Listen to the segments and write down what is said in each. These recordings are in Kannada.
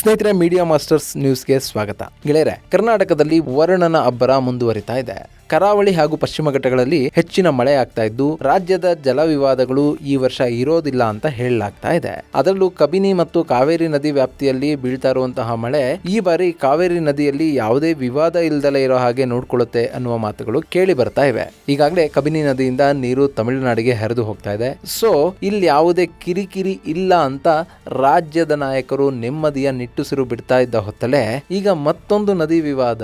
ಸ್ನೇಹಿತರೆ ಮೀಡಿಯಾ ಮಾಸ್ಟರ್ಸ್ ನ್ಯೂಸ್ಗೆ ಸ್ವಾಗತ. ಗೆಳೆಯರೆ ಕರ್ನಾಟಕದಲ್ಲಿ ವರ್ಣನ ಅಬ್ಬರ ಮುಂದುವರಿತಾ ಇದೆ. ಕರಾವಳಿ ಹಾಗೂ ಪಶ್ಚಿಮ ಘಟ್ಟಗಳಲ್ಲಿ ಹೆಚ್ಚಿನ ಮಳೆ ಆಗ್ತಾ ಇದ್ದು, ರಾಜ್ಯದ ಜಲ ವಿವಾದಗಳು ಈ ವರ್ಷ ಇರೋದಿಲ್ಲ ಅಂತ ಹೇಳಲಾಗ್ತಾ ಇದೆ. ಅದರಲ್ಲೂ ಕಬಿನಿ ಮತ್ತು ಕಾವೇರಿ ನದಿ ವ್ಯಾಪ್ತಿಯಲ್ಲಿ ಬೀಳ್ತಾ ಇರುವಂತಹ ಮಳೆ ಈ ಬಾರಿ ಕಾವೇರಿ ನದಿಯಲ್ಲಿ ಯಾವುದೇ ವಿವಾದ ಇಲ್ದಲೇ ಇರೋ ಹಾಗೆ ನೋಡ್ಕೊಳ್ಳುತ್ತೆ ಅನ್ನುವ ಮಾತುಗಳು ಕೇಳಿ ಬರ್ತಾ ಇವೆ. ಈಗಾಗಲೇ ಕಬಿನಿ ನದಿಯಿಂದ ನೀರು ತಮಿಳುನಾಡಿಗೆ ಹರಿದು ಹೋಗ್ತಾ ಇದೆ. ಸೊ, ಇಲ್ಲಿ ಯಾವುದೇ ಕಿರಿಕಿರಿ ಇಲ್ಲ ಅಂತ ರಾಜ್ಯದ ನಾಯಕರು ನೆಮ್ಮದಿಯ ನಿಟ್ಟುಸಿರು ಬಿಡ್ತಾ ಇದ್ದ ಹೊತ್ತಲೇ ಈಗ ಮತ್ತೊಂದು ನದಿ ವಿವಾದ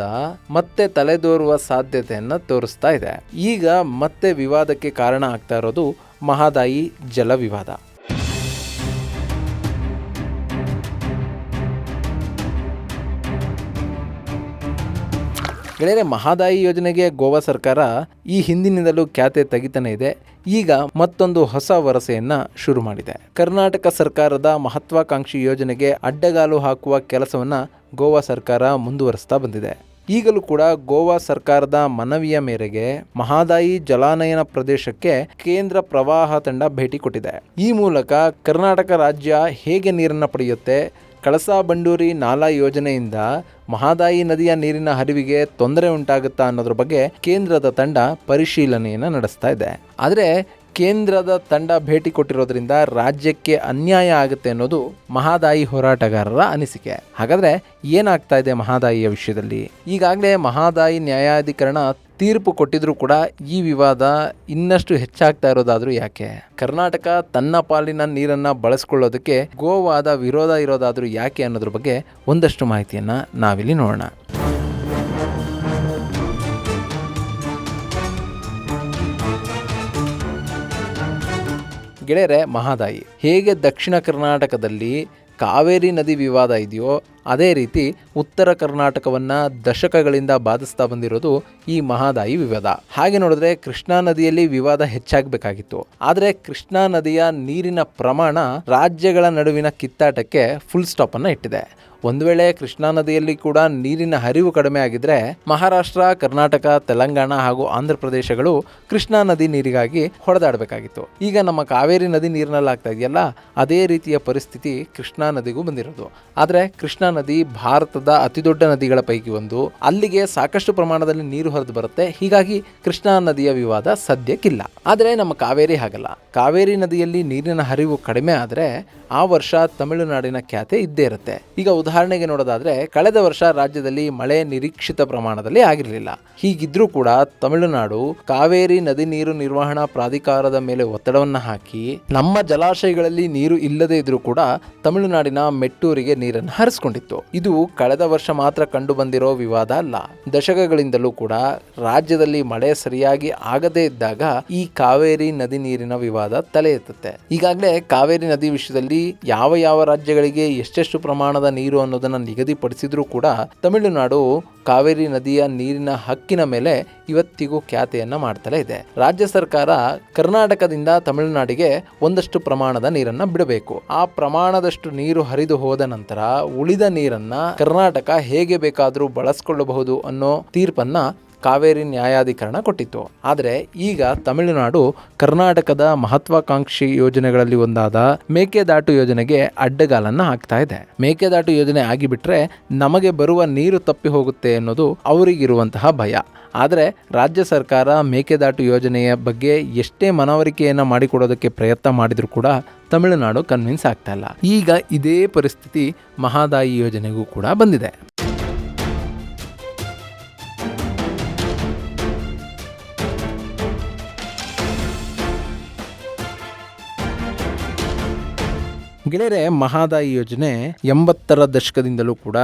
ಮತ್ತೆ ತಲೆದೋರುವ ಸಾಧ್ಯತೆಯನ್ನ ತೋರಿಸ್ತಾ ಇದೆ. ಈಗ ಮತ್ತೆ ವಿವಾದಕ್ಕೆ ಕಾರಣ ಆಗ್ತಾ ಇರೋದು ಮಹಾದಾಯಿ ಜಲ ವಿವಾದ. ಗೆಳೆಯರೆ, ಮಹಾದಾಯಿ ಯೋಜನೆಗೆ ಗೋವಾ ಸರ್ಕಾರ ಈ ಹಿಂದಿನಿಂದಲೂ ಖ್ಯಾತೆ ತೆಗಿತಾನೆ ಇದೆ. ಈಗ ಮತ್ತೊಂದು ಹೊಸ ವರಸೆಯನ್ನ ಶುರು ಮಾಡಿದೆ. ಕರ್ನಾಟಕ ಸರ್ಕಾರದ ಮಹತ್ವಾಕಾಂಕ್ಷಿ ಯೋಜನೆಗೆ ಅಡ್ಡಗಾಲು ಹಾಕುವ ಕೆಲಸವನ್ನ ಗೋವಾ ಸರ್ಕಾರ ಮುಂದುವರಿಸ್ತಾ ಬಂದಿದೆ. ಈಗಲೂ ಕೂಡ ಗೋವಾ ಸರ್ಕಾರದ ಮನವಿಯ ಮೇರೆಗೆ ಮಹಾದಾಯಿ ಜಲಾನಯನ ಪ್ರದೇಶಕ್ಕೆ ಕೇಂದ್ರ ಪ್ರವಾಹ ತಂಡ ಭೇಟಿ ಕೊಟ್ಟಿದೆ. ಈ ಮೂಲಕ ಕರ್ನಾಟಕ ರಾಜ್ಯ ಹೇಗೆ ನೀರನ್ನು ಪಡೆಯುತ್ತೆ? ಕಳಸಾ ಬಂಡೂರಿ ನಾಲಾ ಯೋಜನೆಯಿಂದ ಮಹಾದಾಯಿ ನದಿಯ ನೀರಿನ ಹರಿವಿಗೆ ತೊಂದರೆ ಉಂಟಾಗುತ್ತಾ ಅನ್ನೋದ್ರ ಬಗ್ಗೆ ಕೇಂದ್ರದ ತಂಡ ಪರಿಶೀಲನೆಯನ್ನು ನಡೆಸ್ತಾ ಇದೆ. ಆದರೆ ಕೇಂದ್ರದ ತಂಡ ಭೇಟಿ ಕೊಟ್ಟಿರೋದ್ರಿಂದ ರಾಜ್ಯಕ್ಕೆ ಅನ್ಯಾಯ ಆಗುತ್ತೆ ಅನ್ನೋದು ಮಹಾದಾಯಿ ಹೋರಾಟಗಾರರ ಅನಿಸಿಕೆ. ಹಾಗಾದ್ರೆ ಏನಾಗ್ತಾ ಇದೆ ಮಹಾದಾಯಿಯ ವಿಷಯದಲ್ಲಿ? ಈಗಾಗಲೇ ಮಹಾದಾಯಿ ನ್ಯಾಯಾಧಿಕರಣ ತೀರ್ಪು ಕೊಟ್ಟಿದ್ರೂ ಕೂಡ ಈ ವಿವಾದ ಇನ್ನಷ್ಟು ಹೆಚ್ಚಾಗ್ತಾ ಇರೋದಾದ್ರೂ ಯಾಕೆ? ಕರ್ನಾಟಕ ತನ್ನ ಪಾಲಿನ ನೀರನ್ನ ಬಳಸ್ಕೊಳ್ಳೋದಕ್ಕೆ ಗೋವಾದ ವಿರೋಧ ಇರೋದಾದ್ರೂ ಯಾಕೆ ಅನ್ನೋದ್ರ ಬಗ್ಗೆ ಒಂದಷ್ಟು ಮಾಹಿತಿಯನ್ನ ನಾವಿಲ್ಲಿ ನೋಡೋಣ. ಗೆಳೆಯರೆ ಮಹಾದಾಯಿ. ಹೇಗೆ ದಕ್ಷಿಣ ಕರ್ನಾಟಕದಲ್ಲಿ ಕಾವೇರಿ ನದಿ ವಿವಾದ ಇದೆಯೋ ಅದೇ ರೀತಿ ಉತ್ತರ ಕರ್ನಾಟಕವನ್ನ ದಶಕಗಳಿಂದ ಬಾಧಿಸ್ತಾ ಬಂದಿರೋದು ಈ ಮಹಾದಾಯಿ ವಿವಾದ. ಹಾಗೆ ನೋಡಿದ್ರೆ ಕೃಷ್ಣಾ ನದಿಯಲ್ಲಿ ವಿವಾದ ಹೆಚ್ಚಾಗಬೇಕಾಗಿತ್ತು. ಆದರೆ ಕೃಷ್ಣಾ ನದಿಯ ನೀರಿನ ಪ್ರಮಾಣ ರಾಜ್ಯಗಳ ನಡುವಿನ ಕಿತ್ತಾಟಕ್ಕೆ ಫುಲ್ ಸ್ಟಾಪ್ ಅನ್ನ ಇಟ್ಟಿದೆ. ಒಂದು ವೇಳೆ ಕೃಷ್ಣಾ ನದಿಯಲ್ಲಿ ಕೂಡ ನೀರಿನ ಹರಿವು ಕಡಿಮೆ ಆಗಿದ್ರೆ ಮಹಾರಾಷ್ಟ್ರ, ಕರ್ನಾಟಕ, ತೆಲಂಗಾಣ ಹಾಗೂ ಆಂಧ್ರ ಪ್ರದೇಶಗಳು ಕೃಷ್ಣಾ ನದಿ ನೀರಿಗಾಗಿ ಹೊಡೆದಾಡಬೇಕಾಗಿತ್ತು. ಈಗ ನಮ್ಮ ಕಾವೇರಿ ನದಿ ನೀರಿನಲ್ಲಿ ಆಗ್ತಾ ಇದೆಯಲ್ಲ, ಅದೇ ರೀತಿಯ ಪರಿಸ್ಥಿತಿ ಕೃಷ್ಣಾ ನದಿಗೂ ಬಂದಿರೋದು. ಆದರೆ ಕೃಷ್ಣಾ ನದಿ ಭಾರತದ ಅತಿದೊಡ್ಡ ನದಿಗಳ ಪೈಕಿ ಒಂದು. ಅಲ್ಲಿಗೆ ಸಾಕಷ್ಟು ಪ್ರಮಾಣದಲ್ಲಿ ನೀರು ಹರಿದು ಬರುತ್ತೆ. ಹೀಗಾಗಿ ಕೃಷ್ಣಾ ನದಿಯ ವಿವಾದ ಸದ್ಯಕ್ಕಿಲ್ಲ. ಆದರೆ ನಮ್ಮ ಕಾವೇರಿ ಹಾಗಲ್ಲ. ಕಾವೇರಿ ನದಿಯಲ್ಲಿ ನೀರಿನ ಹರಿವು ಕಡಿಮೆ ಆದರೆ ಆ ವರ್ಷ ತಮಿಳುನಾಡಿನ ಖ್ಯಾತೆ ಇದ್ದೇ ಇರುತ್ತೆ. ಈಗ ಉದಾಹರಣೆಗೆ ನೋಡೋದಾದ್ರೆ ಕಳೆದ ವರ್ಷ ರಾಜ್ಯದಲ್ಲಿ ಮಳೆ ನಿರೀಕ್ಷಿತ ಪ್ರಮಾಣದಲ್ಲಿ ಆಗಿರಲಿಲ್ಲ. ಹೀಗಿದ್ರೂ ಕೂಡ ತಮಿಳುನಾಡು ಕಾವೇರಿ ನದಿ ನೀರು ನಿರ್ವಹಣಾ ಪ್ರಾಧಿಕಾರದ ಮೇಲೆ ಒತ್ತಡವನ್ನ ಹಾಕಿ ನಮ್ಮ ಜಲಾಶಯಗಳಲ್ಲಿ ನೀರು ಇಲ್ಲದೇ ಇದ್ರೂ ಕೂಡ ತಮಿಳುನಾಡಿನ ಮೆಟ್ಟೂರಿಗೆ ನೀರನ್ನು ಹರಿಸ್ಕೊಂಡಿತ್ತು. ಇದು ಕಳೆದ ವರ್ಷ ಮಾತ್ರ ಕಂಡು ಬಂದಿರೋ ವಿವಾದ ಅಲ್ಲ. ದಶಕಗಳಿಂದಲೂ ಕೂಡ ರಾಜ್ಯದಲ್ಲಿ ಮಳೆ ಸರಿಯಾಗಿ ಆಗದೇ ಇದ್ದಾಗ ಈ ಕಾವೇರಿ ನದಿ ನೀರಿನ ವಿವಾದ ತಲೆ ಎತ್ತುತ್ತೆ ಈಗಾಗಲೇ ಕಾವೇರಿ ನದಿ ವಿಷಯದಲ್ಲಿ ಯಾವ ಯಾವ ರಾಜ್ಯಗಳಿಗೆ ಎಷ್ಟೆಷ್ಟು ಪ್ರಮಾಣದ ನೀರು ಅನ್ನೋದನ್ನ ನಿಗದಿಪಡಿಸಿದ್ರೂ ಕೂಡ ತಮಿಳುನಾಡು ಕಾವೇರಿ ನದಿಯ ನೀರಿನ ಹಕ್ಕಿನ ಮೇಲೆ ಇವತ್ತಿಗೂ ಖ್ಯಾತಿಯನ್ನು ಮಾಡ್ತಲೇ ಇದೆ. ರಾಜ್ಯ ಸರ್ಕಾರ ಕರ್ನಾಟಕದಿಂದ ತಮಿಳುನಾಡಿಗೆ ಒಂದಷ್ಟು ಪ್ರಮಾಣದ ನೀರನ್ನ ಬಿಡಬೇಕು. ಆ ಪ್ರಮಾಣದಷ್ಟು ನೀರು ಹರಿದು ಹೋದ ನಂತರ ಉಳಿದ ನೀರನ್ನ ಕರ್ನಾಟಕ ಹೇಗೆ ಬೇಕಾದರೂ ಬಳಸ್ಕೊಳ್ಳಬಹುದು ಅನ್ನೋ ತೀರ್ಪನ್ನ ಕಾವೇರಿ ನ್ಯಾಯಾಧಿಕರಣ ಕೊಟ್ಟಿತ್ತು. ಆದರೆ ಈಗ ತಮಿಳುನಾಡು ಕರ್ನಾಟಕದ ಮಹತ್ವಾಕಾಂಕ್ಷಿ ಯೋಜನೆಗಳಲ್ಲಿ ಒಂದಾದ ಮೇಕೆದಾಟು ಯೋಜನೆಗೆ ಅಡ್ಡಗಾಲನ್ನ ಹಾಕ್ತಾ ಇದೆ. ಮೇಕೆದಾಟು ಯೋಜನೆ ಆಗಿಬಿಟ್ರೆ ನಮಗೆ ಬರುವ ನೀರು ತಪ್ಪಿ ಹೋಗುತ್ತೆ ಅನ್ನೋದು ಅವರಿಗಿರುವಂತಹ ಭಯ. ಆದರೆ ರಾಜ್ಯ ಸರ್ಕಾರ ಮೇಕೆದಾಟು ಯೋಜನೆಯ ಬಗ್ಗೆ ಎಷ್ಟೇ ಮನವರಿಕೆಯನ್ನು ಮಾಡಿಕೊಡೋದಕ್ಕೆ ಪ್ರಯತ್ನ ಮಾಡಿದರೂ ಕೂಡ ತಮಿಳುನಾಡು ಕನ್ವಿನ್ಸ್ ಆಗ್ತಾ ಇಲ್ಲ. ಈಗ ಇದೇ ಪರಿಸ್ಥಿತಿ ಮಹಾದಾಯಿ ಯೋಜನೆಗೂ ಕೂಡ ಬಂದಿದೆ. ಗೆಳೆಯರೆ, ಮಹಾದಾಯಿ ಯೋಜನೆ ಎಂಬತ್ತರ ದಶಕದಿಂದಲೂ ಕೂಡ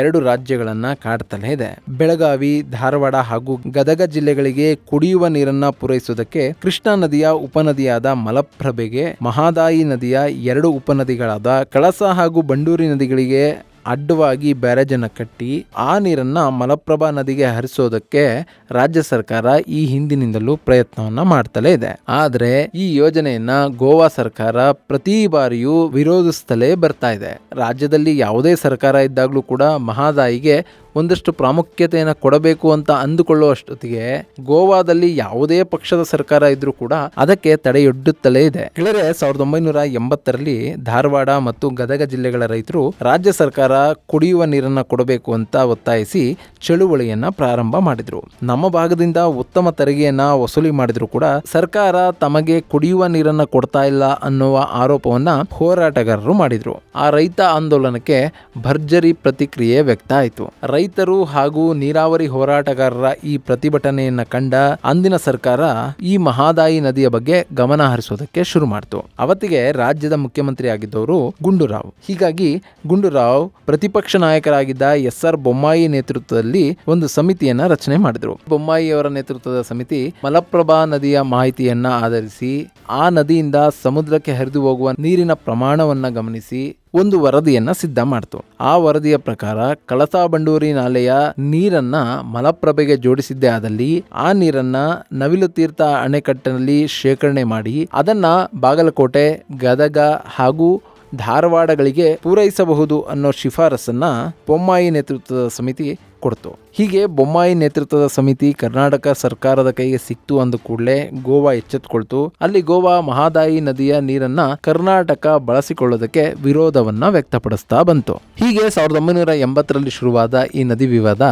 ಎರಡು ರಾಜ್ಯಗಳನ್ನ ಕಾಡ್ತಲೇ ಇದೆ. ಬೆಳಗಾವಿ, ಧಾರವಾಡ ಹಾಗೂ ಗದಗ ಜಿಲ್ಲೆಗಳಿಗೆ ಕುಡಿಯುವ ನೀರನ್ನ ಪೂರೈಸುವುದಕ್ಕೆ ಕೃಷ್ಣಾ ನದಿಯ ಉಪನದಿಯಾದ ಮಲಪ್ರಭೆಗೆ ಮಹಾದಾಯಿ ನದಿಯ ಎರಡು ಉಪನದಿಗಳಾದ ಕಳಸ ಹಾಗೂ ಬಂಡೂರಿ ನದಿಗಳಿಗೆ ಅಡ್ಡವಾಗಿ ಬ್ಯಾರೇಜನ್ನು ಕಟ್ಟಿ ಆ ನೀರನ್ನು ಮಲಪ್ರಭಾ ನದಿಗೆ ಹರಿಸೋದಕ್ಕೆ ರಾಜ್ಯ ಸರ್ಕಾರ ಈ ಹಿಂದಿನಿಂದಲೂ ಪ್ರಯತ್ನವನ್ನ ಮಾಡ್ತಲೇ ಇದೆ. ಆದರೆ ಈ ಯೋಜನೆಯನ್ನ ಗೋವಾ ಸರ್ಕಾರ ಪ್ರತಿ ಬಾರಿಯೂ ವಿರೋಧಿಸ್ತಲೇ ಬರ್ತಾ ಇದೆ. ರಾಜ್ಯದಲ್ಲಿ ಯಾವುದೇ ಸರ್ಕಾರ ಇದ್ದಾಗಲೂ ಕೂಡ ಮಹಾದಾಯಿಗೆ ಒಂದಷ್ಟು ಪ್ರಾಮುಖ್ಯತೆಯನ್ನು ಕೊಡಬೇಕು ಅಂತ ಅಂದುಕೊಳ್ಳುವಷ್ಟೊತ್ತಿಗೆ ಗೋವಾದಲ್ಲಿ ಯಾವುದೇ ಪಕ್ಷದ ಸರ್ಕಾರ ಇದ್ರೂ ಕೂಡ ಅದಕ್ಕೆ ತಡೆಯೊಡ್ಡುತ್ತಲೇ ಇದೆ. ಗೆಳೆಯರೆ ಸಾವಿರದ ಒಂಬೈನೂರ ಎಂಬತ್ತರಲ್ಲಿ ಧಾರವಾಡ ಮತ್ತು ಗದಗ ಜಿಲ್ಲೆಗಳ ರೈತರು ರಾಜ್ಯ ಸರ್ಕಾರ ಕುಡಿಯುವ ನೀರನ್ನ ಕೊಡಬೇಕು ಅಂತ ಒತ್ತಾಯಿಸಿ ಚಳುವಳಿಯನ್ನ ಪ್ರಾರಂಭ ಮಾಡಿದ್ರು. ನಮ್ಮ ಭಾಗದಿಂದ ಉತ್ತಮ ತೆರಿಗೆಯನ್ನ ವಸೂಲಿ ಮಾಡಿದ್ರು ಕೂಡ ಸರ್ಕಾರ ತಮಗೆ ಕುಡಿಯುವ ನೀರನ್ನ ಕೊಡ್ತಾ ಇಲ್ಲ ಅನ್ನುವ ಆರೋಪವನ್ನ ಹೋರಾಟಗಾರರು ಮಾಡಿದ್ರು. ಆ ರೈತ ಆಂದೋಲನಕ್ಕೆ ಭರ್ಜರಿ ಪ್ರತಿಕ್ರಿಯೆ ವ್ಯಕ್ತ ಆಯಿತು. ರೈತರು ಹಾಗೂ ನೀರಾವರಿ ಹೋರಾಟಗಾರರ ಈ ಪ್ರತಿಭಟನೆಯನ್ನ ಕಂಡ ಅಂದಿನ ಸರ್ಕಾರ ಈ ಮಹಾದಾಯಿ ನದಿಯ ಬಗ್ಗೆ ಗಮನ ಹರಿಸೋದಕ್ಕೆ ಶುರು ಮಾಡಿತು. ಅವತ್ತಿಗೆ ರಾಜ್ಯದ ಮುಖ್ಯಮಂತ್ರಿ ಆಗಿದ್ದವರು ಗುಂಡೂರಾವ್. ಹೀಗಾಗಿ ಗುಂಡೂರಾವ್ ಪ್ರತಿಪಕ್ಷ ನಾಯಕರಾಗಿದ್ದ ಎಸ್ ಆರ್ ಬೊಮ್ಮಾಯಿ ನೇತೃತ್ವದಲ್ಲಿ ಒಂದು ಸಮಿತಿಯನ್ನ ರಚನೆ ಮಾಡಿದ್ರು. ಬೊಮ್ಮಾಯಿ ಅವರ ನೇತೃತ್ವದ ಸಮಿತಿ ಮಲಪ್ರಭಾ ನದಿಯ ಮಾಹಿತಿಯನ್ನ ಆಧರಿಸಿ ಆ ನದಿಯಿಂದ ಸಮುದ್ರಕ್ಕೆ ಹರಿದು ಹೋಗುವ ನೀರಿನ ಪ್ರಮಾಣವನ್ನ ಗಮನಿಸಿ ಒಂದು ವರದಿಯನ್ನ ಸಿದ್ಧ ಮಾಡ್ತು. ಆ ವರದಿಯ ಪ್ರಕಾರ ಕಳಸಾ ಬಂಡೂರಿ ನಾಲೆಯ ನೀರನ್ನ ಮಲಪ್ರಭೆಗೆ ಜೋಡಿಸಿದ್ದೇ ಆದಲ್ಲಿ ಆ ನೀರನ್ನ ನವಿಲು ತೀರ್ಥ ಅಣೆಕಟ್ಟಿನಲ್ಲಿ ಶೇಖರಣೆ ಮಾಡಿ ಅದನ್ನ ಬಾಗಲಕೋಟೆ, ಗದಗ ಹಾಗೂ ಧಾರವಾಡಗಳಿಗೆ ಪೂರೈಸಬಹುದು ಅನ್ನೋ ಶಿಫಾರಸನ್ನ ಬೊಮ್ಮಾಯಿ ನೇತೃತ್ವದ ಸಮಿತಿ ಕೊಡ್ತು. ಹೀಗೆ ಬೊಮ್ಮಾಯಿ ನೇತೃತ್ವದ ಸಮಿತಿ ಕರ್ನಾಟಕ ಸರ್ಕಾರದ ಕೈಗೆ ಸಿಕ್ತು ಅಂದ ಕೂಡಲೇ ಗೋವಾ ಎಚ್ಚೆತ್ಕೊಳ್ತು. ಅಲ್ಲಿ ಗೋವಾ ಮಹಾದಾಯಿ ನದಿಯ ನೀರನ್ನ ಕರ್ನಾಟಕ ಬಳಸಿಕೊಳ್ಳೋದಕ್ಕೆ ವಿರೋಧವನ್ನ ವ್ಯಕ್ತಪಡಿಸ್ತಾ ಬಂತು. ಹೀಗೆ ಸಾವಿರದ ಒಂಬೈನೂರ ಎಂಬತ್ತರಲ್ಲಿ ಶುರುವಾದ ಈ ನದಿ ವಿವಾದ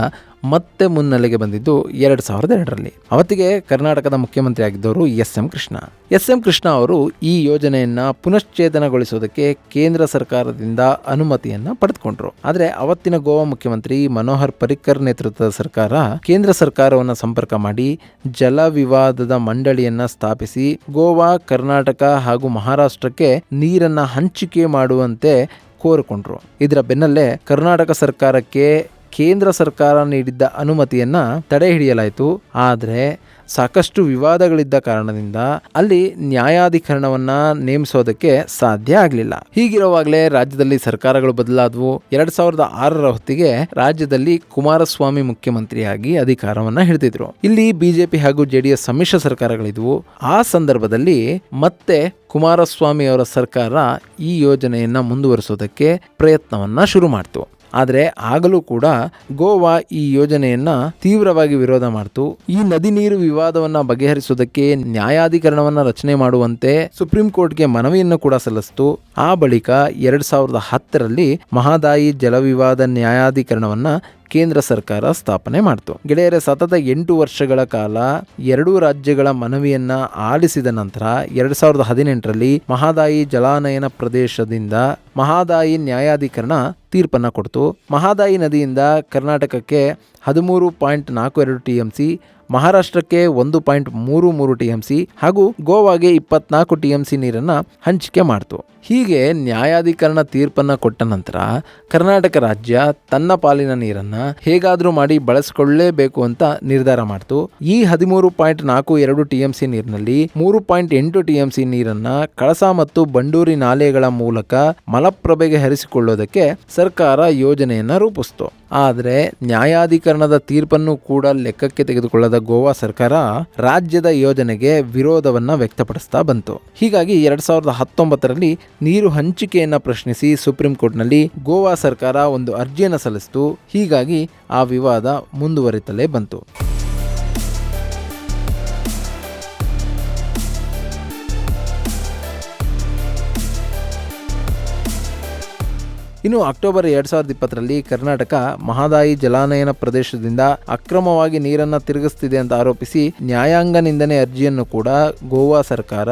ಮತ್ತೆ ಮುನ್ನೆಲೆಗೆ ಬಂದಿದ್ದು ಎರಡ್ ಸಾವಿರದ ಎರಡರಲ್ಲಿ. ಅವತ್ತಿಗೆ ಕರ್ನಾಟಕದ ಮುಖ್ಯಮಂತ್ರಿ ಆಗಿದ್ದವರು S M Krishna. S M Krishna ಅವರು ಈ ಯೋಜನೆಯನ್ನ ಪುನಶ್ಚೇತನಗೊಳಿಸೋದಕ್ಕೆ ಕೇಂದ್ರ ಸರ್ಕಾರದಿಂದ ಅನುಮತಿಯನ್ನ ಪಡೆದುಕೊಂಡ್ರು. ಆದರೆ ಅವತ್ತಿನ ಗೋವಾ ಮುಖ್ಯಮಂತ್ರಿ ಮನೋಹರ್ ಪರಿಕ್ಕರ್ ನೇತೃತ್ವದ ಸರ್ಕಾರ ಕೇಂದ್ರ ಸರ್ಕಾರವನ್ನು ಸಂಪರ್ಕ ಮಾಡಿ ಜಲ ವಿವಾದದ ಮಂಡಳಿಯನ್ನ ಸ್ಥಾಪಿಸಿ ಗೋವಾ, ಕರ್ನಾಟಕ ಹಾಗೂ ಮಹಾರಾಷ್ಟ್ರಕ್ಕೆ ನೀರನ್ನ ಹಂಚಿಕೆ ಮಾಡುವಂತೆ ಕೋರಿಕೊಂಡ್ರು. ಇದರ ಬೆನ್ನಲ್ಲೇ ಕರ್ನಾಟಕ ಸರ್ಕಾರಕ್ಕೆ ಕೇಂದ್ರ ಸರ್ಕಾರ ನೀಡಿದ್ದ ಅನುಮತಿಯನ್ನ ತಡೆ ಹಿಡಿಯಲಾಯಿತು. ಆದರೆ ಸಾಕಷ್ಟು ವಿವಾದಗಳಿದ್ದ ಕಾರಣದಿಂದ ಅಲ್ಲಿ ನ್ಯಾಯಾಧಿಕರಣವನ್ನ ನೇಮಿಸೋದಕ್ಕೆ ಸಾಧ್ಯ ಆಗಲಿಲ್ಲ. ಹೀಗಿರುವಾಗಲೇ ರಾಜ್ಯದಲ್ಲಿ ಸರ್ಕಾರಗಳು ಬದಲಾದವು. ಎರಡ್ ಸಾವಿರದ ಆರರ ಹೊತ್ತಿಗೆ ರಾಜ್ಯದಲ್ಲಿ ಕುಮಾರಸ್ವಾಮಿ ಮುಖ್ಯಮಂತ್ರಿಯಾಗಿ ಅಧಿಕಾರವನ್ನ ಹಿಡಿದಿದ್ರು. ಇಲ್ಲಿ ಬಿಜೆಪಿ ಹಾಗೂ ಜೆಡಿಎಸ್ ಸಮ್ಮಿಶ್ರ ಸರ್ಕಾರಗಳಿದ್ವು. ಆ ಸಂದರ್ಭದಲ್ಲಿ ಮತ್ತೆ ಕುಮಾರಸ್ವಾಮಿ ಅವರ ಸರ್ಕಾರ ಈ ಯೋಜನೆಯನ್ನ ಮುಂದುವರಿಸೋದಕ್ಕೆ ಪ್ರಯತ್ನವನ್ನ ಶುರು ಮಾಡ್ತು. ಆದರೆ ಆಗಲೂ ಕೂಡ ಗೋವಾ ಈ ಯೋಜನೆಯನ್ನ ತೀವ್ರವಾಗಿ ವಿರೋಧ ಮಾಡ್ತು. ಈ ನದಿ ನೀರು ವಿವಾದವನ್ನ ಬಗೆಹರಿಸುವುದಕ್ಕೆ ನ್ಯಾಯಾಧಿಕರಣವನ್ನ ರಚನೆ ಮಾಡುವಂತೆ ಸುಪ್ರೀಂ ಕೋರ್ಟ್ಗೆ ಮನವಿಯನ್ನು ಕೂಡ ಸಲ್ಲಿಸಿತು. ಆ ಬಳಿಕ ಎರಡ್ ಸಾವಿರದ ಹತ್ತರಲ್ಲಿ ಮಹಾದಾಯಿ ಜಲವಿವಾದ ನ್ಯಾಯಾಧಿಕರಣವನ್ನ ಕೇಂದ್ರ ಸರ್ಕಾರ ಸ್ಥಾಪನೆ ಮಾಡಿತು. ಗೆಳೆಯರೆ, ಸತತ ಎಂಟು ವರ್ಷಗಳ ಕಾಲ ಎರಡೂ ರಾಜ್ಯಗಳ ಮನವಿಯನ್ನ ಆಲಿಸಿದ ನಂತರ ಎರಡ್ ಸಾವಿರದ ಹದಿನೆಂಟರಲ್ಲಿ ಮಹಾದಾಯಿ ಜಲಾನಯನ ಪ್ರದೇಶದಿಂದ ಮಹಾದಾಯಿ ನ್ಯಾಯಾಧಿಕರಣ ತೀರ್ಪನ್ನು ಕೊಡ್ತು. ಮಹಾದಾಯಿ ನದಿಯಿಂದ ಕರ್ನಾಟಕಕ್ಕೆ ಹದಿಮೂರು ಪಾಯಿಂಟ್ ನಾಲ್ಕು ಎರಡು ಟಿ ಎಂ ಸಿ ಮಹಾರಾಷ್ಟ್ರಕ್ಕೆ ಒಂದು ಪಾಯಿಂಟ್ ಮೂರು ಮೂರು ಟಿ ಎಂ ಸಿ ಹಾಗೂ ಗೋವಾಗೆ ಇಪ್ಪತ್ನಾಲ್ಕು ಟಿ ಎಂ ಸಿ ನೀರನ್ನು ಹಂಚಿಕೆ ಮಾಡ್ತು. ಹೀಗೆ ನ್ಯಾಯಾಧಿಕರಣ ತೀರ್ಪನ್ನು ಕೊಟ್ಟ ನಂತರ ಕರ್ನಾಟಕ ರಾಜ್ಯ ತನ್ನ ಪಾಲಿನ ನೀರನ್ನು ಹೇಗಾದರೂ ಮಾಡಿ ಬಳಸಿಕೊಳ್ಳಲೇಬೇಕು ಅಂತ ನಿರ್ಧಾರ ಮಾಡ್ತು. ಈ ಹದಿಮೂರು ಪಾಯಿಂಟ್ ನಾಲ್ಕು ಎರಡು ಟಿ ಎಂ ಸಿ ನೀರಿನಲ್ಲಿ ಮೂರು ಪಾಯಿಂಟ್ ಎಂಟು ಟಿ ಎಂ ಸಿ ನೀರನ್ನು ಕಳಸಾ ಮತ್ತು ಬಂಡೂರಿ ನಾಲೆಗಳ ಮೂಲಕ ಮಲಪ್ರಭೆಗೆ ಹರಿಸಿಕೊಳ್ಳೋದಕ್ಕೆ ಸರ್ಕಾರ ಯೋಜನೆಯನ್ನ ರೂಪಿಸ್ತು. ಆದರೆ ನ್ಯಾಯಾಧಿಕರಣದ ತೀರ್ಪನ್ನು ಕೂಡ ಲೆಕ್ಕಕ್ಕೆ ತೆಗೆದುಕೊಳ್ಳದ ಗೋವಾ ಸರ್ಕಾರ ರಾಜ್ಯದ ಯೋಜನೆಗೆ ವಿರೋಧವನ್ನ ವ್ಯಕ್ತಪಡಿಸ್ತಾ ಬಂತು. ಹೀಗಾಗಿ ಎರಡ್ ಸಾವಿರದ ಹತ್ತೊಂಬತ್ತರಲ್ಲಿ ನೀರು ಹಂಚಿಕೆಯನ್ನು ಪ್ರಶ್ನಿಸಿ ಸುಪ್ರೀಂ ಕೋರ್ಟ್ನಲ್ಲಿ ಗೋವಾ ಸರ್ಕಾರ ಒಂದು ಅರ್ಜಿಯನ್ನು ಸಲ್ಲಿಸಿತು. ಹೀಗಾಗಿ ಆ ವಿವಾದ ಮುಂದುವರಿತಲೇ ಬಂತು. ಇನ್ನು ಅಕ್ಟೋಬರ್ ಎರಡ್ ಸಾವಿರದ ಇಪ್ಪತ್ತರಲ್ಲಿ ಕರ್ನಾಟಕ ಮಹದಾಯಿ ಜಲಾನಯನ ಪ್ರದೇಶದಿಂದ ಅಕ್ರಮವಾಗಿ ನೀರನ್ನ ತಿರುಗಿಸ್ತಿದೆ ಅಂತ ಆರೋಪಿಸಿ ನ್ಯಾಯಾಂಗ ನಿಂದನೆ ಅರ್ಜಿಯನ್ನು ಕೂಡ ಗೋವಾ ಸರ್ಕಾರ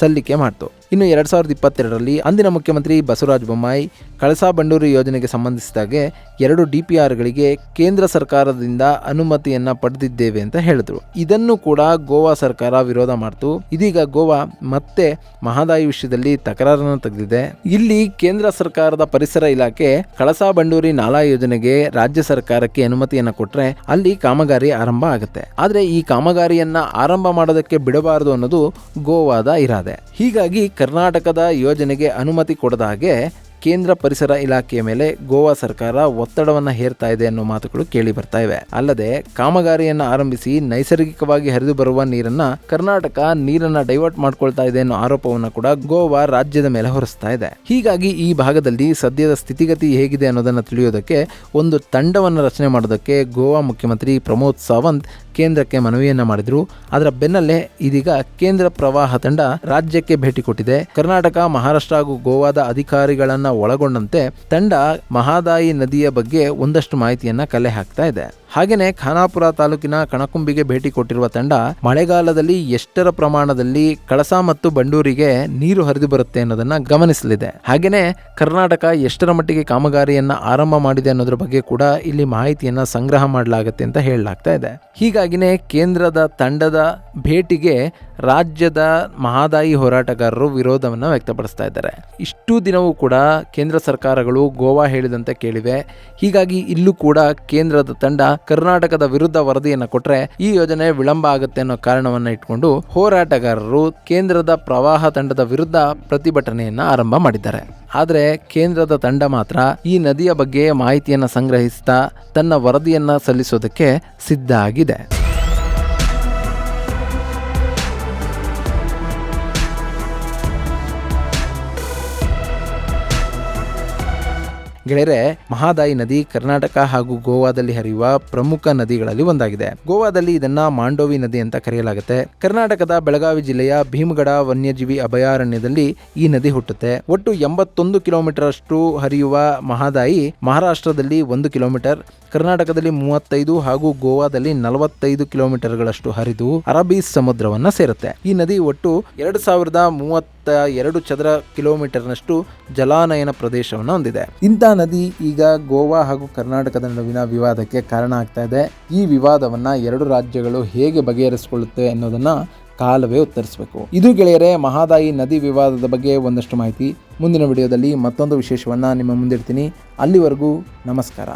ಸಲ್ಲಿಕೆ ಮಾಡಿತು. ಇನ್ನು ಎರಡು ಸಾವಿರದ ಇಪ್ಪತ್ತೆರಡರಲ್ಲಿ ಅಂದಿನ ಮುಖ್ಯಮಂತ್ರಿ ಬಸವರಾಜ ಬೊಮ್ಮಾಯಿ ಕಳಸಾ ಬಂಡೂರಿ ಯೋಜನೆಗೆ ಸಂಬಂಧಿಸಿದಾಗೆ ಎರಡು ಡಿ ಪಿ ಆರ್ಗಳಿಗೆ ಕೇಂದ್ರ ಸರ್ಕಾರದಿಂದ ಅನುಮತಿಯನ್ನ ಪಡೆದಿದ್ದೇವೆ ಅಂತ ಹೇಳಿದ್ರು. ಇದನ್ನು ಕೂಡ ಗೋವಾ ಸರ್ಕಾರ ವಿರೋಧ ಮಾಡ್ತು. ಇದೀಗ ಗೋವಾ ಮತ್ತೆ ಮಹದಾಯಿ ವಿಷಯದಲ್ಲಿ ತಕರಾರನ್ನು ತೆಗೆದಿದೆ. ಇಲ್ಲಿ ಕೇಂದ್ರ ಸರ್ಕಾರದ ಪರಿಸರ ಇಲಾಖೆ ಕಳಸಾ ಬಂಡೂರಿ ನಾಲಾ ಯೋಜನೆಗೆ ರಾಜ್ಯ ಸರ್ಕಾರಕ್ಕೆ ಅನುಮತಿಯನ್ನ ಕೊಟ್ರೆ ಅಲ್ಲಿ ಕಾಮಗಾರಿ ಆರಂಭ ಆಗುತ್ತೆ. ಆದರೆ ಈ ಕಾಮಗಾರಿಯನ್ನ ಆರಂಭ ಮಾಡೋದಕ್ಕೆ ಬಿಡಬಾರದು ಅನ್ನೋದು ಗೋವಾದ ಇರಾದೆ. ಹೀಗಾಗಿ ಕರ್ನಾಟಕದ ಯೋಜನೆಗೆ ಅನುಮತಿ ಕೊಡದ ಹಾಗೆ ಕೇಂದ್ರ ಪರಿಸರ ಇಲಾಖೆಯ ಮೇಲೆ ಗೋವಾ ಸರ್ಕಾರ ಒತ್ತಡವನ್ನ ಹೇರ್ತಾ ಇದೆ ಅನ್ನೋ ಮಾತುಗಳು ಕೇಳಿ ಬರ್ತಾ ಇವೆ. ಅಲ್ಲದೆ ಕಾಮಗಾರಿಯನ್ನು ಆರಂಭಿಸಿ ನೈಸರ್ಗಿಕವಾಗಿ ಹರಿದು ಬರುವ ನೀರನ್ನ ಕರ್ನಾಟಕ ನೀರನ್ನ ಡೈವರ್ಟ್ ಮಾಡ್ಕೊಳ್ತಾ ಇದೆ ಅನ್ನೋ ಆರೋಪವನ್ನ ಕೂಡ ಗೋವಾ ರಾಜ್ಯದ ಮೇಲೆ ಹೊರಿಸ್ತಾ ಇದೆ. ಹೀಗಾಗಿ ಈ ಭಾಗದಲ್ಲಿ ಸದ್ಯದ ಸ್ಥಿತಿಗತಿ ಹೇಗಿದೆ ಅನ್ನೋದನ್ನ ತಿಳಿಯೋದಕ್ಕೆ ಒಂದು ತಂಡವನ್ನು ರಚನೆ ಮಾಡೋದಕ್ಕೆ ಗೋವಾ ಮುಖ್ಯಮಂತ್ರಿ ಪ್ರಮೋದ್ ಸಾವಂತ್ ಕೇಂದ್ರಕ್ಕೆ ಮನವಿಯನ್ನ ಮಾಡಿದ್ರು. ಅದರ ಬೆನ್ನಲ್ಲೇ ಇದೀಗ ಕೇಂದ್ರ ಪ್ರವಾಹ ತಂಡ ರಾಜ್ಯಕ್ಕೆ ಭೇಟಿ ಕೊಟ್ಟಿದೆ. ಕರ್ನಾಟಕ, ಮಹಾರಾಷ್ಟ್ರ ಹಾಗೂ ಗೋವಾದ ಅಧಿಕಾರಿಗಳನ್ನ ಒಳಗೊಂಡಂತೆ ತಂಡ ಮಹಾದಾಯಿ ನದಿಯ ಬಗ್ಗೆ ಒಂದಷ್ಟು ಮಾಹಿತಿಯನ್ನ ಕಲೆ ಹಾಕ್ತಾ ಇದೆ. ಹಾಗೇನೆ ಖಾನಾಪುರ ತಾಲೂಕಿನ ಕಣಕುಂಬಿಗೆ ಭೇಟಿ ಕೊಟ್ಟಿರುವ ತಂಡ ಮಳೆಗಾಲದಲ್ಲಿ ಎಷ್ಟರ ಪ್ರಮಾಣದಲ್ಲಿ ಕಳಸ ಮತ್ತು ಬಂಡೂರಿಗೆ ನೀರು ಹರಿದು ಬರುತ್ತೆ ಅನ್ನೋದನ್ನ ಗಮನಿಸಲಿದೆ. ಹಾಗೆಯೇ ಕರ್ನಾಟಕ ಎಷ್ಟರ ಮಟ್ಟಿಗೆ ಕಾಮಗಾರಿಯನ್ನ ಆರಂಭ ಮಾಡಿದೆ ಅನ್ನೋದ್ರ ಬಗ್ಗೆ ಕೂಡ ಇಲ್ಲಿ ಮಾಹಿತಿಯನ್ನ ಸಂಗ್ರಹ ಮಾಡಲಾಗುತ್ತೆ ಅಂತ ಹೇಳಲಾಗ್ತಾ ಇದೆ. ಹೀಗಾಗಿನೇ ಕೇಂದ್ರದ ತಂಡದ ಭೇಟಿಗೆ ರಾಜ್ಯದ ಮಹಾದಾಯಿ ಹೋರಾಟಗಾರರು ವಿರೋಧವನ್ನು ವ್ಯಕ್ತಪಡಿಸ್ತಾ ಇದ್ದಾರೆ. ಇಷ್ಟು ದಿನವೂ ಕೂಡ ಕೇಂದ್ರ ಸರ್ಕಾರಗಳು ಗೋವಾ ಹೇಳಿದಂತೆ ಕೇಳಿವೆ. ಹೀಗಾಗಿ ಇಲ್ಲೂ ಕೂಡ ಕೇಂದ್ರದ ತಂಡ ಕರ್ನಾಟಕದ ವಿರುದ್ಧ ವರದಿಯನ್ನು ಕೊಟ್ಟರೆ ಈ ಯೋಜನೆ ವಿಳಂಬ ಆಗುತ್ತೆ ಅನ್ನೋ ಕಾರಣವನ್ನು ಇಟ್ಕೊಂಡು ಹೋರಾಟಗಾರರು ಕೇಂದ್ರದ ಪ್ರವಾಹ ತಂಡದ ವಿರುದ್ಧ ಪ್ರತಿಭಟನೆಯನ್ನು ಆರಂಭ ಮಾಡಿದ್ದಾರೆ. ಆದರೆ ಕೇಂದ್ರದ ತಂಡ ಮಾತ್ರ ಈ ನದಿಯ ಬಗ್ಗೆ ಮಾಹಿತಿಯನ್ನು ಸಂಗ್ರಹಿಸ್ತಾ ತನ್ನ ವರದಿಯನ್ನು ಸಲ್ಲಿಸೋದಕ್ಕೆ ಸಿದ್ಧ ಆಗಿದೆ. ಗೆಳೆಯರೆ, ಮಹಾದಾಯಿ ನದಿ ಕರ್ನಾಟಕ ಹಾಗೂ ಗೋವಾದಲ್ಲಿ ಹರಿಯುವ ಪ್ರಮುಖ ನದಿಗಳಲ್ಲಿ ಒಂದಾಗಿದೆ. ಗೋವಾದಲ್ಲಿ ಇದನ್ನ ಮಾಂಡೋವಿ ನದಿ ಅಂತ ಕರೆಯಲಾಗುತ್ತೆ. ಕರ್ನಾಟಕದ ಬೆಳಗಾವಿ ಜಿಲ್ಲೆಯ ಭೀಮಗಡ ವನ್ಯಜೀವಿ ಅಭಯಾರಣ್ಯದಲ್ಲಿ ಈ ನದಿ ಹುಟ್ಟುತ್ತೆ. ಒಟ್ಟು ಎಂಬತ್ತೊಂದು ಕಿಲೋಮೀಟರ್ ಅಷ್ಟು ಹರಿಯುವ ಮಹಾದಾಯಿ ಮಹಾರಾಷ್ಟ್ರದಲ್ಲಿ ಒಂದು ಕಿಲೋಮೀಟರ್. ಕರ್ನಾಟಕದಲ್ಲಿ ಮೂವತ್ತೈದು ಹಾಗೂ ಗೋವಾದಲ್ಲಿ ನಲವತ್ತೈದು ಕಿಲೋಮೀಟರ್ಗಳಷ್ಟು ಹರಿದು ಅರಬ್ಬಿ ಸಮುದ್ರವನ್ನ ಸೇರುತ್ತೆ. ಈ ನದಿ ಒಟ್ಟು ಎರಡು ಸಾವಿರದ ಮೂವತ್ತ ಎರಡು ಚದರ ಕಿಲೋಮೀಟರ್ನಷ್ಟು ಜಲಾನಯನ ಪ್ರದೇಶವನ್ನು ಹೊಂದಿದೆ. ಇಂಥ ನದಿ ಈಗ ಗೋವಾ ಹಾಗೂ ಕರ್ನಾಟಕದ ನಡುವಿನ ವಿವಾದಕ್ಕೆ ಕಾರಣ ಆಗ್ತಾ ಇದೆ. ಈ ವಿವಾದವನ್ನ ಎರಡು ರಾಜ್ಯಗಳು ಹೇಗೆ ಬಗೆಹರಿಸಿಕೊಳ್ಳುತ್ತೆ ಅನ್ನೋದನ್ನ ಕಾಲವೇ ಉತ್ತರಿಸಬೇಕು. ಇದು ಗೆಳೆಯರೆ, ಮಹಾದಾಯಿ ನದಿ ವಿವಾದದ ಬಗ್ಗೆ ಒಂದಷ್ಟು ಮಾಹಿತಿ ಮುಂದಿನ ವಿಡಿಯೋದಲ್ಲಿ ಮತ್ತೊಂದು ವಿಶೇಷವನ್ನ ನಿಮ್ಮ ಮುಂದಿಡ್ತೀನಿ. ಅಲ್ಲಿವರೆಗೂ ನಮಸ್ಕಾರ.